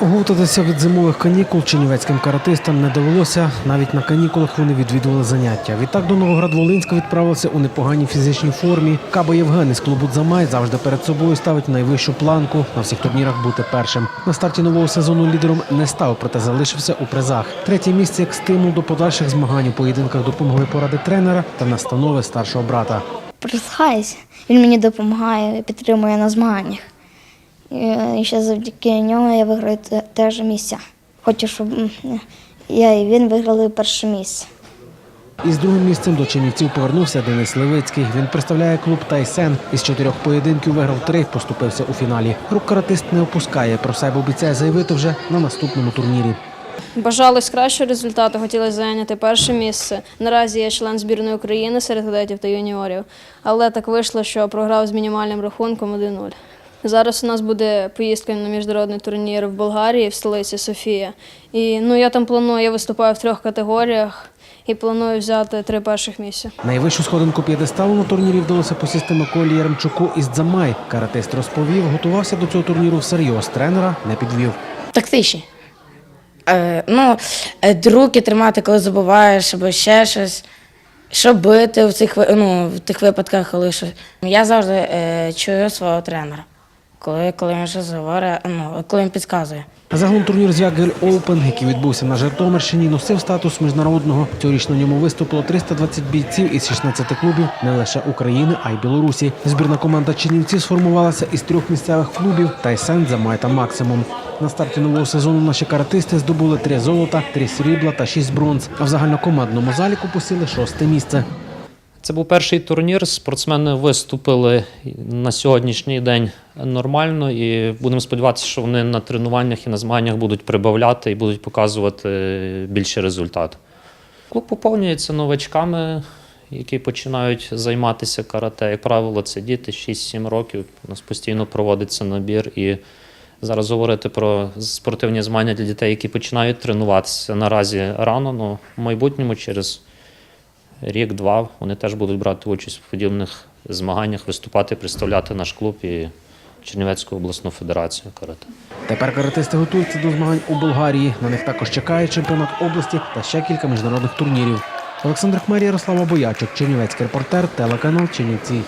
Оговтатися від зимових канікул чернівецьким каратистам не довелося. Навіть на канікулах вони відвідували заняття. Відтак до Новоград-Волинська відправилися у непоганій фізичній формі. Кабо Євген із клубу Дзамай завжди перед собою ставить найвищу планку на всіх турнірах бути першим. На старті нового сезону лідером не став, проте залишився у призах. Третє місце як стимул до подальших змагань у поєдинках допомогли поради тренера та настанови старшого брата. Присхаюся. Він мені допомагає, підтримує на змаганнях. І і ще завдяки ньому я виграю теж місця. Хочу, щоб я і він виграли перше місце. Із другим місцем до Чернівців повернувся Денис Левицький. Він представляє клуб Тайсен. Із чотирьох поєдинків виграв три, поступився у фіналі. Рук каратист не опускає. Про себе обіцяє заявити вже на наступному турнірі. Бажалось кращого результату, хотілося зайняти перше місце. Наразі я член збірної України серед кадетів та юніорів, але так вийшло, що програв з мінімальним рахунком 1-0. Зараз у нас буде поїздка на міжнародний турнір в Болгарії, в столиці Софія. І ну я там планую, я виступаю в трьох категоріях і планую взяти три перших місця. Найвищу сходинку п'єдесталу на турнірі вдалося посісти Миколі Яремчуку із Дзамай. Каратист розповів, готувався до цього турніру всерйоз. Тренера не підвів. Тактичні. Е, ну, е, руки тримати, коли забуваєш, або ще щось. Що бити в цих, ну, в тих випадках, коли щось. Я завжди е, чую свого тренера, коли, коли він щось говорить, ну, коли він підказує. Загалом турнір Звягель Оупен, який відбувся на Житомирщині, носив статус міжнародного. Цьогоріч на ньому виступило 320 бійців із 16 клубів не лише України, а й Білорусі. Збірна команда Чернівців сформувалася із трьох місцевих клубів Тайсен, Замай та Максимум. На старті нового сезону наші каратисти здобули три золота, три срібла та шість бронз. А в загальнокомандному заліку посіли шосте місце. Це був перший турнір. Спортсмени виступили на сьогоднішній день нормально, і будемо сподіватися, що вони на тренуваннях і на змаганнях будуть прибавляти і будуть показувати більший результат. Клуб поповнюється новачками, які починають займатися карате. Як правило, це діти 6-7 років. У нас постійно проводиться набір. І зараз говорити про спортивні змагання для дітей, які починають тренуватися наразі рано, але в майбутньому через рік-два вони теж будуть брати участь в подібних змаганнях, виступати, представляти наш клуб і Чернівецьку обласну федерацію карате. Тепер каратисти готуються до змагань у Болгарії. На них також чекає чемпіонат області та ще кілька міжнародних турнірів. Олександр Хмер, Ярослава Боячок, Чернівецький репортер, телеканал Чернівці.